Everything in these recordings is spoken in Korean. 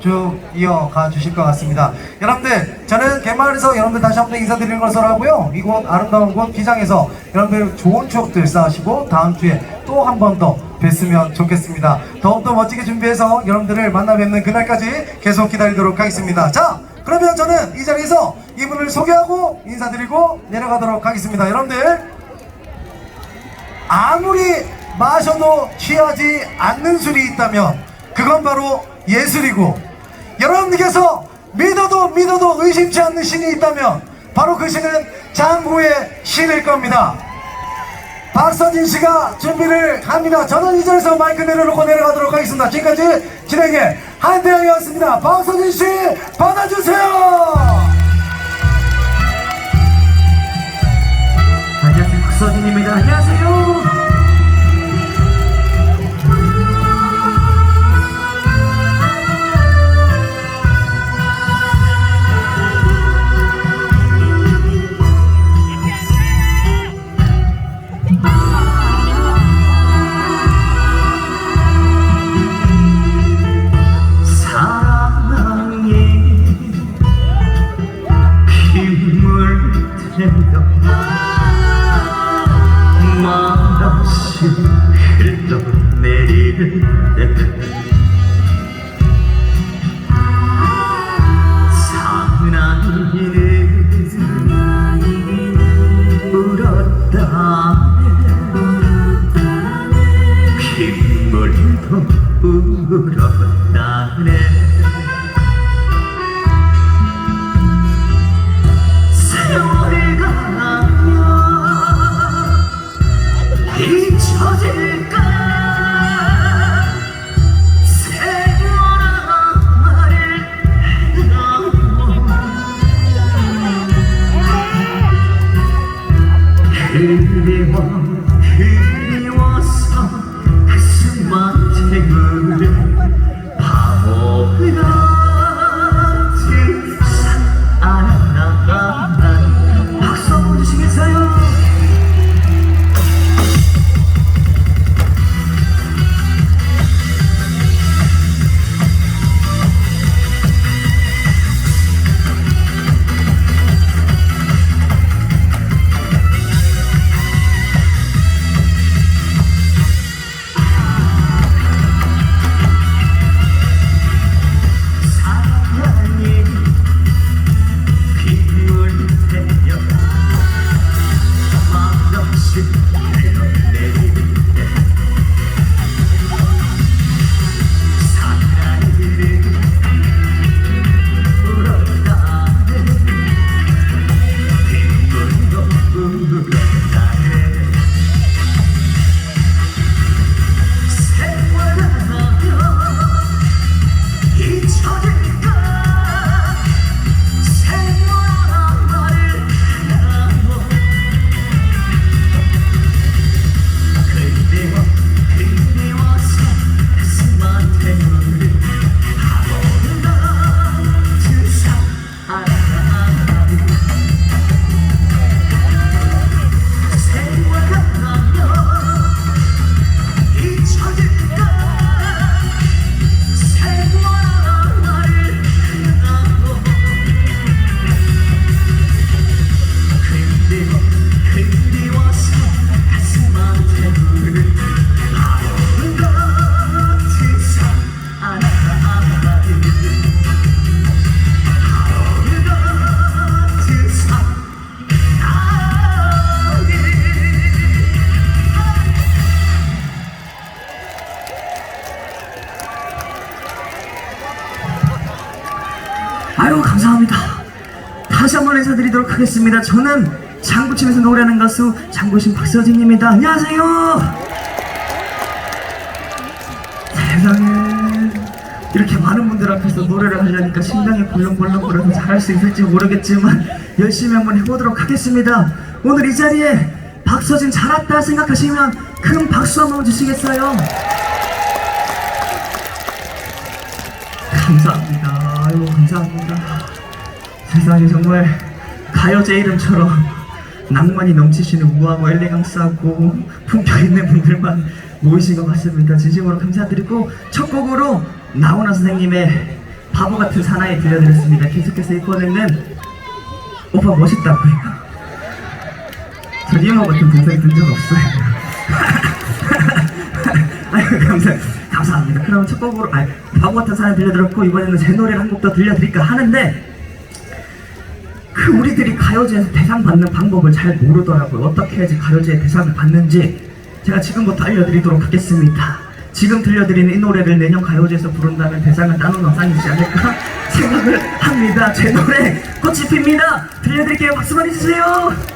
쭉 이어가 주실 것 같습니다. 여러분들, 저는 개마을에서 여러분들 다시 한번 인사드리는 것으로 하고요. 이곳 아름다운 곳 기장에서 여러분들 좋은 추억들 쌓으시고 다음 주에 또 한 번 더 뵀으면 좋겠습니다. 더욱더 멋지게 준비해서 여러분들을 만나 뵙는 그날까지 계속 기다리도록 하겠습니다. 자, 그러면 저는 이 자리에서 이분을 소개하고 인사드리고 내려가도록 하겠습니다. 여러분들, 아무리 마셔도 취하지 않는 술이 있다면 그건 바로 예술이고 여러분들께서 믿어도 믿어도 의심치 않는 신이 있다면 바로 그 신은 장구의 신일 겁니다. 박서진 씨가 준비를 합니다. 저는 이 자리에서 마이크 내려놓고 내려가도록 하겠습니다. 지금까지 진행의 한대영이었습니다. 박서진 씨 받아주세요. 안녕하세요 박서진입니다 안녕하세요 울었다네 세월이 가면 잊혀질까 아유 감사합니다. 다시 한번 인사드리도록 하겠습니다. 저는 장구치면서 노래하는 가수 장구신 박서진입니다. 안녕하세요. 세상에 이렇게 많은 분들 앞에서 노래를 하려니까 심장이 벌렁벌렁거려서 잘할 수 있을지 모르겠지만 열심히 한번 해보도록 하겠습니다. 오늘 이 자리에 박서진 잘했다 생각하시면 큰 박수 한번 주시겠어요? 감사합니다. 아이고 감사합니다. 세상에 정말 가요제 이름처럼 낭만이 넘치시는 우아하고 엘레강스하고 품격 있는 분들만 모이신 것 같습니다. 진심으로 감사드리고 첫 곡으로 나훈아 선생님의 바보 같은 사나이 들려드렸습니다. 계속해서 이번에는 오빠 멋있다고요. 전 이모 같은 동생이 든적 없어요. 아유, 감사, 감사합니다. 그럼 첫 곡으로, 아 바보 같은 사나이 들려드렸고, 이번에는 제 노래를 한곡 더 들려드릴까 하는데, 그 우리들이 가요제에서 대상 받는 방법을 잘 모르더라고요. 어떻게 해야지 가요제에 대상을 받는지 제가 지금부터 알려드리도록 하겠습니다. 지금 들려드리는 이 노래를 내년 가요제에서 부른다면 대상을 따놓는 상이지 않을까 생각을 합니다. 제 노래 꽃이 핍니다. 들려드릴게요. 박수 많이 주세요.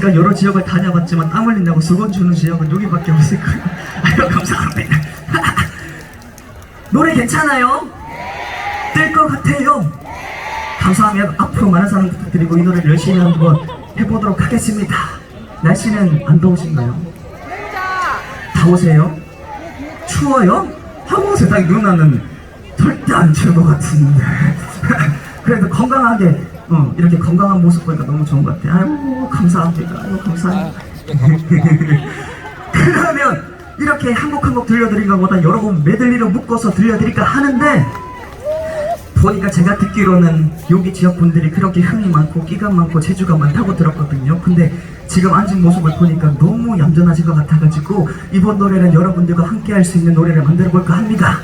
제가 여러 지역을 다녀봤지만 땀 흘린다고 수건 주는 지역은 여기밖에 없을 거예요. 아유, 감사합니다. 노래 괜찮아요? 뜰 것 같아요? 감사하면 앞으로 많은 사랑 부탁드리고 이 노래를 열심히 한번 해보도록 하겠습니다. 날씨는 안 더우신가요? 더우세요? 추워요? 한국에서 딱 누나는 절대 안 추울 것 같은데 그래도 건강하게 어, 이렇게 건강한 모습 보니까 너무 좋은 것 같아요 아이고 감사합니다 아이고 감사합니다 그러면 이렇게 한 곡 한 곡 들려드린 것보다 여러 곡 메들리로 묶어서 들려드릴까 하는데 보니까 제가 듣기로는 여기 지역 분들이 그렇게 흥이 많고 끼가 많고 재주가 많다고 들었거든요. 근데 지금 앉은 모습을 보니까 너무 얌전하신 것 같아가지고 이번 노래는 여러분들과 함께 할 수 있는 노래를 만들어 볼까 합니다.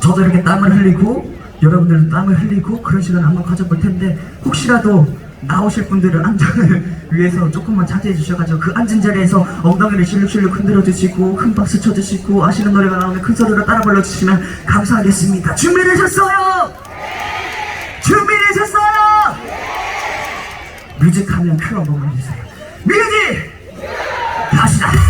저도 이렇게 땀을 흘리고 여러분들도 땀을 흘리고 그런 시간 한번 가져볼 텐데 혹시라도 나오실 분들은 안전을 위해서 조금만 자제해 주셔가지고 그 앉은 자리에서 엉덩이를 실룩실룩 흔들어 주시고 큰 박수 쳐 주시고 아시는 노래가 나오면 큰 소리로 따라 불러 주시면 감사하겠습니다. 준비되셨어요? 준비되셨어요? 뮤직 하면 큰 한번만 해주세요. 뮤직! 갑시다!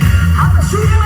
해까지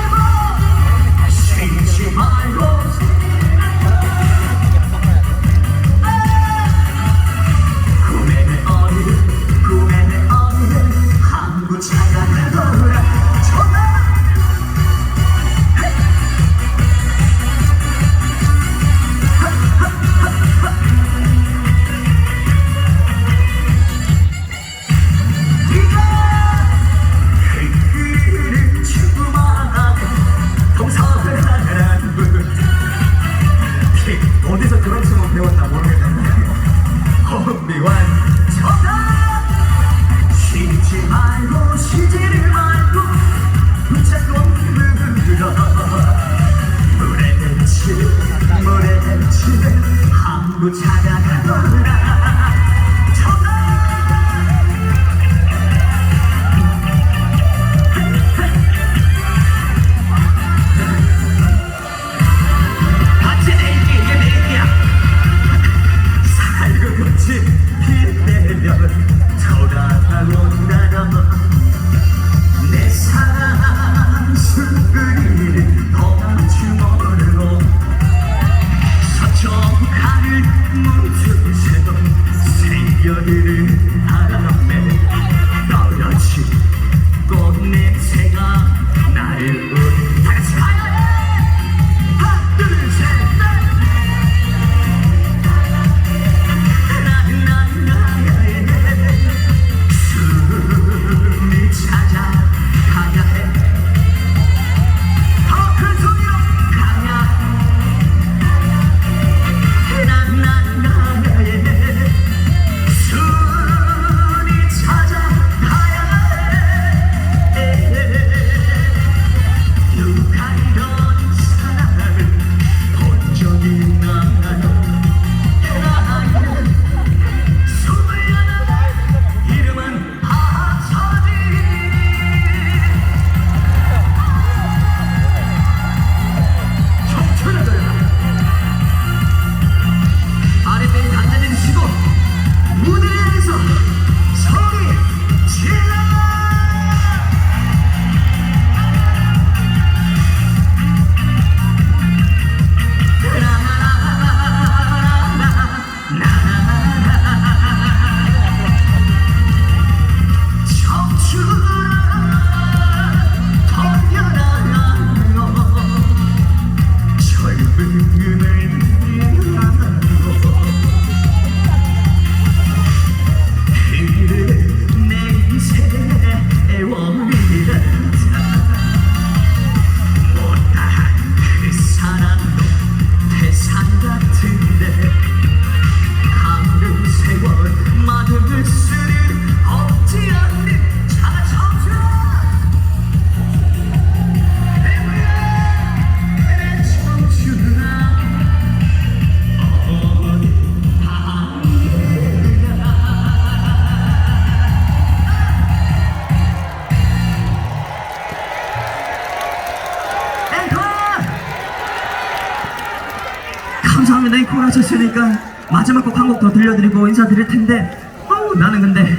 감사합니다. 앵콜 하셨으니까 마지막 곡 한 곡 더 들려드리고 인사드릴 텐데 어우 나는 근데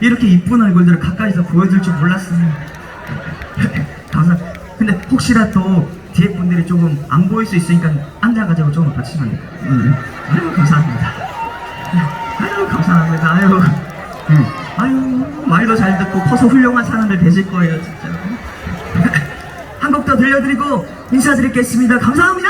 이렇게 이쁜 얼굴들을 가까이서 보여줄 줄 몰랐어요. 감사. 근데 혹시라도 뒤에 분들이 조금 안 보일 수 있으니까 앉아가지고 조금 봐주시면 돼요. 음. 아유 감사합니다. 아유 감사합니다. 아유. 음. 아유. 말도 잘 듣고 커서 훌륭한 사람들 되실 거예요 진짜 한 곡 더 들려드리고 인사드리겠습니다 감사합니다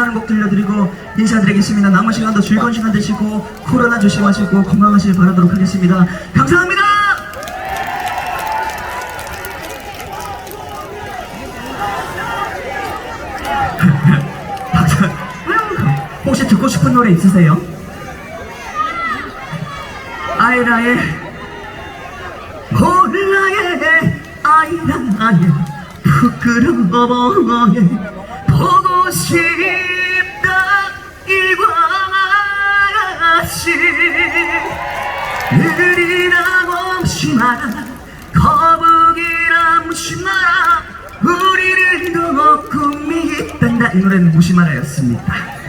신나는 곡 들려드리고 인사드리겠습니다 남은 시간도 즐거운 시간 되시고 코로나 조심하시고 건강하시길 바라도록 하겠습니다 감사합니다. 혹시 듣고 싶은 노래 있으세요? 아이라의 몰라의 아이라의 부끄러워해 보고 싶다. 일과 같이 느리라 멈지 마라. 거북이라 묻지 마라. 우리를 더 꿈이 있단다. 이 노래는 무시 마라였습니다.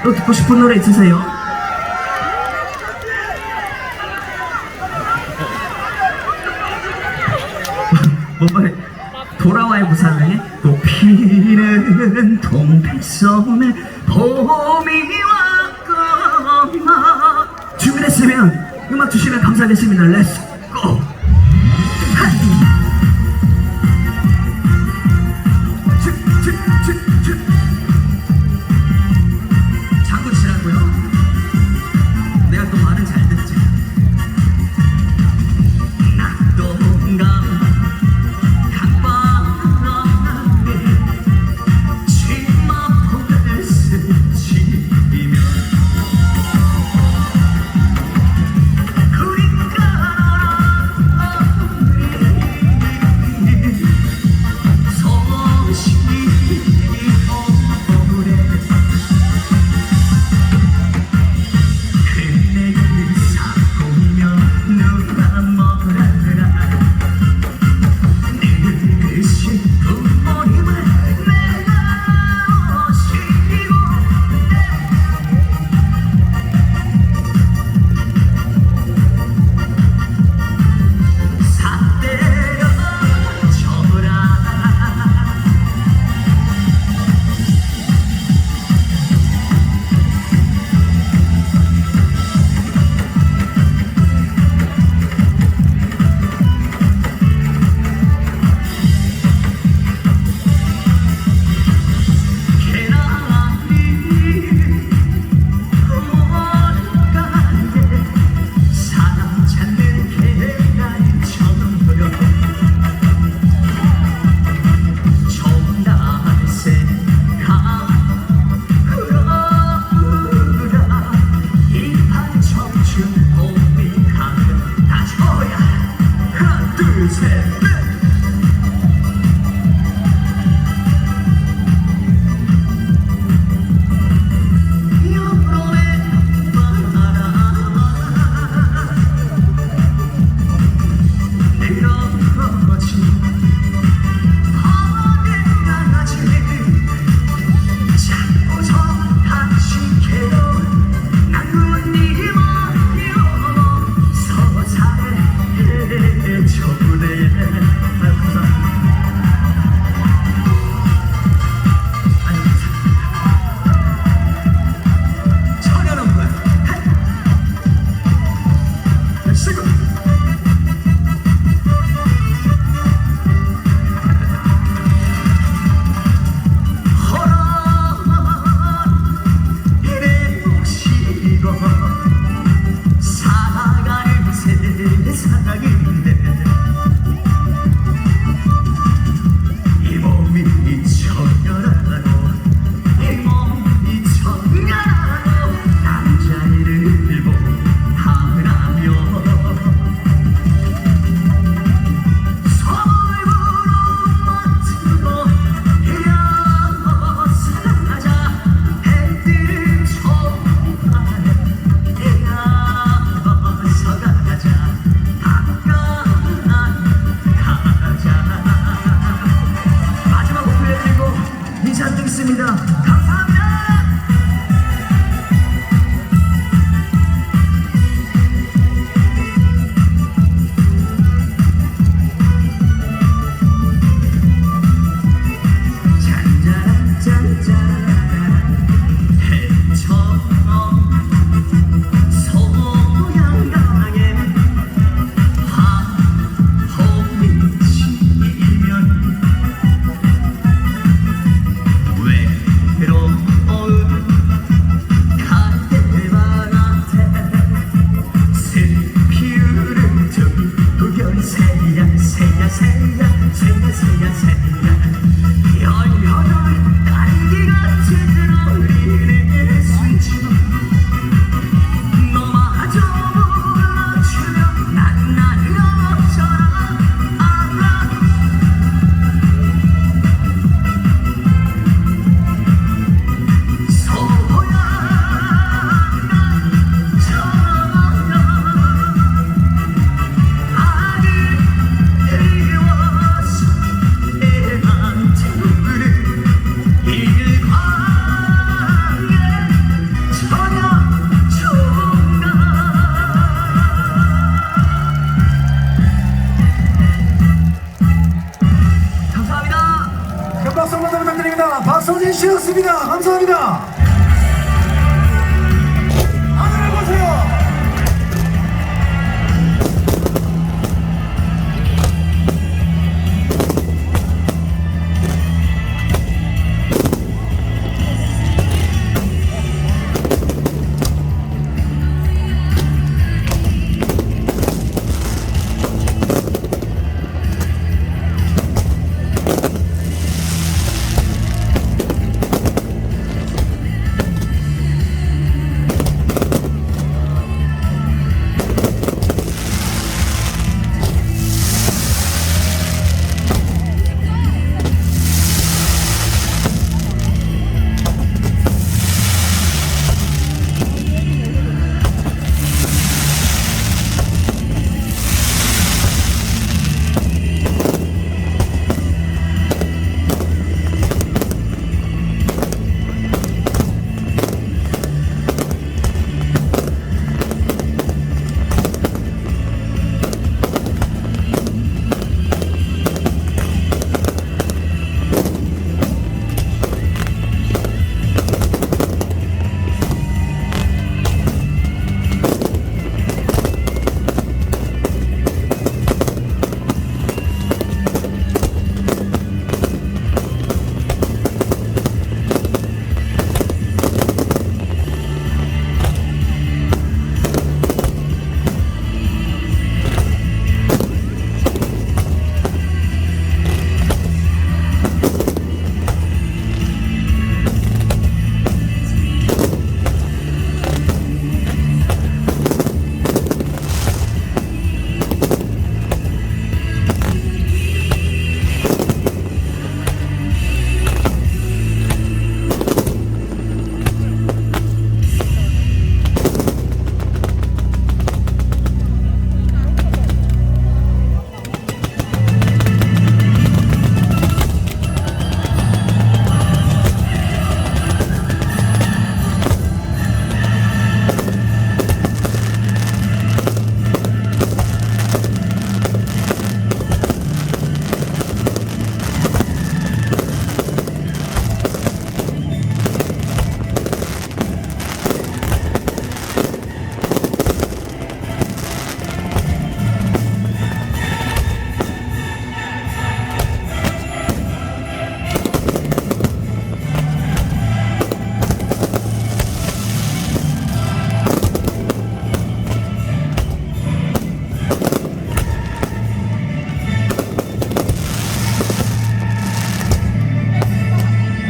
또 듣고 싶은 노래 있으세요? 뭔가 돌아와요 부산에. 또 피는 동백섬에 봄이 왔구나. 준비됐으면 음악 주시면 감사하겠습니다. 렛츠 고 자꾸 치라고요? 내가 또 말은 잘